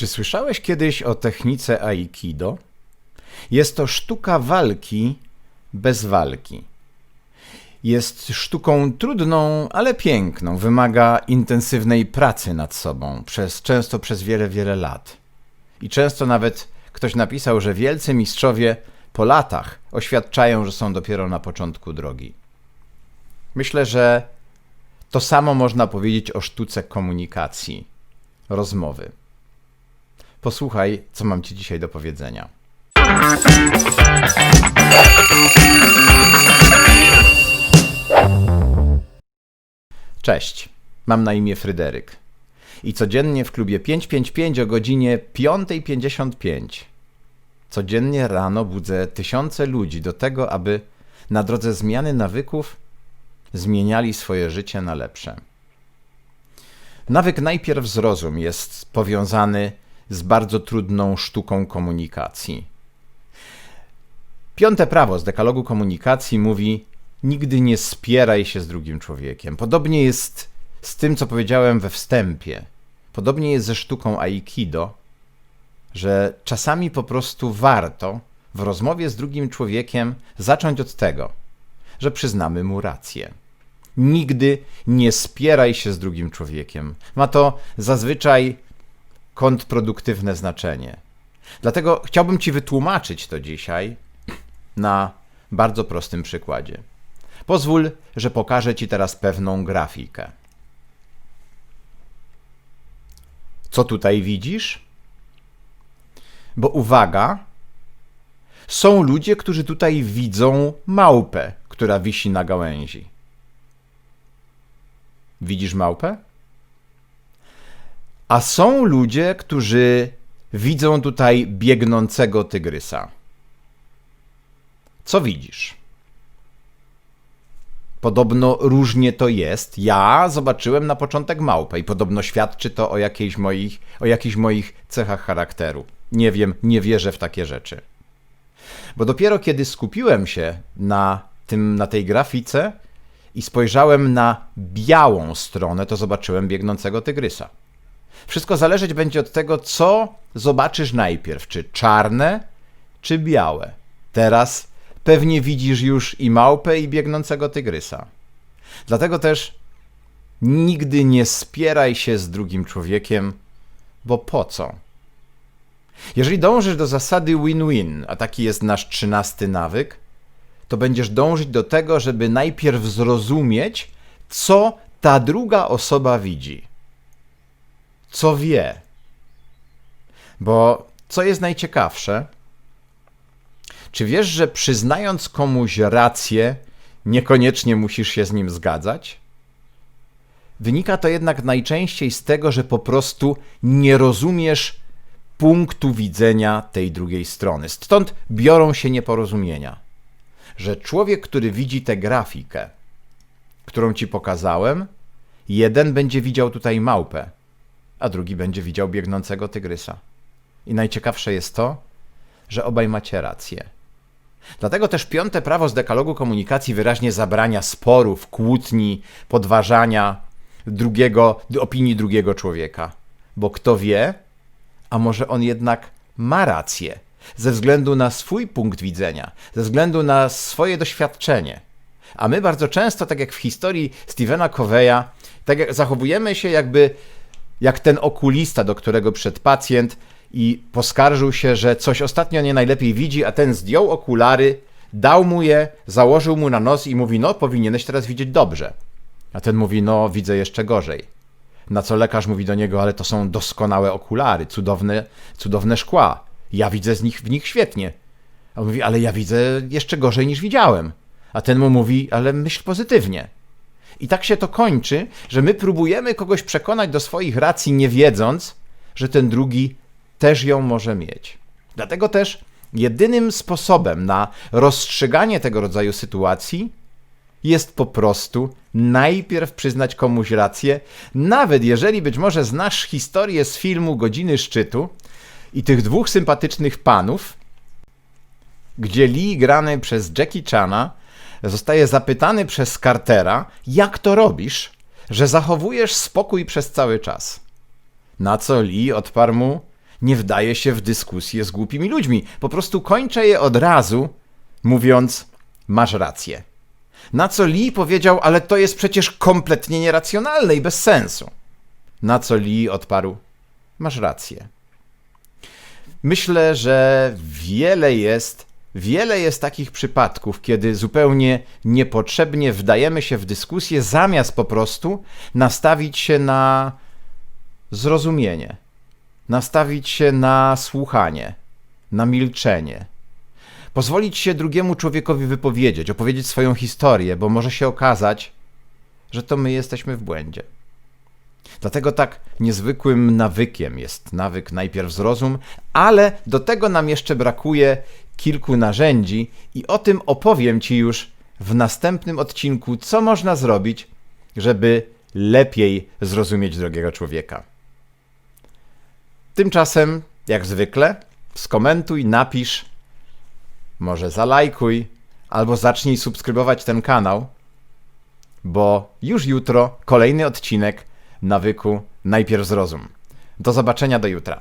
Czy słyszałeś kiedyś o technice Aikido? Jest to sztuka walki bez walki. Jest sztuką trudną, ale piękną. Wymaga intensywnej pracy nad sobą, przez, często przez wiele, wiele lat. I często nawet ktoś napisał, że wielcy mistrzowie po latach oświadczają, że są dopiero na początku drogi. Myślę, że to samo można powiedzieć o sztuce komunikacji, rozmowy. Posłuchaj, co mam Ci dzisiaj do powiedzenia. Cześć, mam na imię Fryderyk. I codziennie w klubie 555 o godzinie 5.55 codziennie rano budzę tysiące ludzi do tego, aby na drodze zmiany nawyków zmieniali swoje życie na lepsze. Nawyk najpierw zrozum jest powiązany z bardzo trudną sztuką komunikacji. Piąte prawo z dekalogu komunikacji mówi: Nigdy nie spieraj się z drugim człowiekiem. Podobnie jest z tym, co powiedziałem we wstępie. Podobnie jest ze sztuką Aikido, że czasami po prostu warto w rozmowie z drugim człowiekiem zacząć od tego, że przyznamy mu rację. Nigdy nie spieraj się z drugim człowiekiem. Ma to zazwyczaj kontrproduktywne znaczenie. Dlatego chciałbym Ci wytłumaczyć to dzisiaj na bardzo prostym przykładzie. Pozwól, że pokażę Ci teraz pewną grafikę. Co tutaj widzisz? Bo uwaga, są ludzie, którzy tutaj widzą małpę, która wisi na gałęzi. Widzisz małpę? A są ludzie, którzy widzą tutaj biegnącego tygrysa. Co widzisz? Podobno różnie to jest. Ja zobaczyłem na początek małpę i podobno świadczy to o jakiejś moich, o jakichś moich cechach charakteru. Nie wiem, nie wierzę w takie rzeczy. Bo dopiero kiedy skupiłem się na, tym, na tej grafice i spojrzałem na białą stronę, to zobaczyłem biegnącego tygrysa. Wszystko zależeć będzie od tego, co zobaczysz najpierw, czy czarne, czy białe. Teraz pewnie widzisz już i małpę, i biegnącego tygrysa. Dlatego też nigdy nie spieraj się z drugim człowiekiem, bo po co? Jeżeli dążysz do zasady win-win, a taki jest nasz trzynasty nawyk, to będziesz dążyć do tego, żeby najpierw zrozumieć, co ta druga osoba widzi, co wie. Bo co jest najciekawsze, czy wiesz, że przyznając komuś rację, niekoniecznie musisz się z nim zgadzać? Wynika to jednak najczęściej z tego, że po prostu nie rozumiesz punktu widzenia tej drugiej strony. Stąd biorą się nieporozumienia. Że człowiek, który widzi tę grafikę, którą ci pokazałem, jeden będzie widział tutaj małpę, a drugi będzie widział biegnącego tygrysa. I najciekawsze jest to, że obaj macie rację. Dlatego też piąte prawo z dekalogu komunikacji wyraźnie zabrania sporów, kłótni, podważania drugiego, opinii drugiego człowieka. Bo kto wie, a może on jednak ma rację ze względu na swój punkt widzenia, ze względu na swoje doświadczenie. A my bardzo często, tak jak w historii Stevena Coveya, tak zachowujemy się jakby jak ten okulista, do którego przyszedł pacjent i poskarżył się, że coś ostatnio nie najlepiej widzi, a ten zdjął okulary, dał mu je, założył mu na nos i mówi: No, powinieneś teraz widzieć dobrze. A ten mówi: No, widzę jeszcze gorzej. Na co lekarz mówi do niego, ale to są doskonałe okulary, cudowne, cudowne szkła. Ja widzę z nich, w nich świetnie. A on mówi, ale ja widzę jeszcze gorzej niż widziałem. A ten mu mówi, ale myśl pozytywnie. I tak się to kończy, że my próbujemy kogoś przekonać do swoich racji, nie wiedząc, że ten drugi też ją może mieć. Dlatego też jedynym sposobem na rozstrzyganie tego rodzaju sytuacji jest po prostu najpierw przyznać komuś rację, nawet jeżeli być może znasz historię z filmu Godziny Szczytu i tych dwóch sympatycznych panów, gdzie Lee grany przez Jackie Chana zostaje zapytany przez Cartera, jak to robisz, że zachowujesz spokój przez cały czas. Na co Lee odparł mu, nie wdaję się w dyskusję z głupimi ludźmi. Po prostu kończę je od razu, mówiąc: Masz rację. Na co Lee powiedział: Ale to jest przecież kompletnie nieracjonalne i bez sensu. Na co Lee odparł: Masz rację. Myślę, że wiele jest, wiele jest takich przypadków, kiedy zupełnie niepotrzebnie wdajemy się w dyskusję, zamiast po prostu nastawić się na zrozumienie, nastawić się na słuchanie, na milczenie. Pozwolić się drugiemu człowiekowi wypowiedzieć, opowiedzieć swoją historię, bo może się okazać, że to my jesteśmy w błędzie. Dlatego tak niezwykłym nawykiem jest nawyk najpierw zrozum, ale do tego nam jeszcze brakuje kilku narzędzi i o tym opowiem Ci już w następnym odcinku, co można zrobić, żeby lepiej zrozumieć drugiego człowieka. Tymczasem, jak zwykle, skomentuj, napisz, może zalajkuj, albo zacznij subskrybować ten kanał, bo już jutro kolejny odcinek nawyku najpierw zrozum. Do zobaczenia do jutra.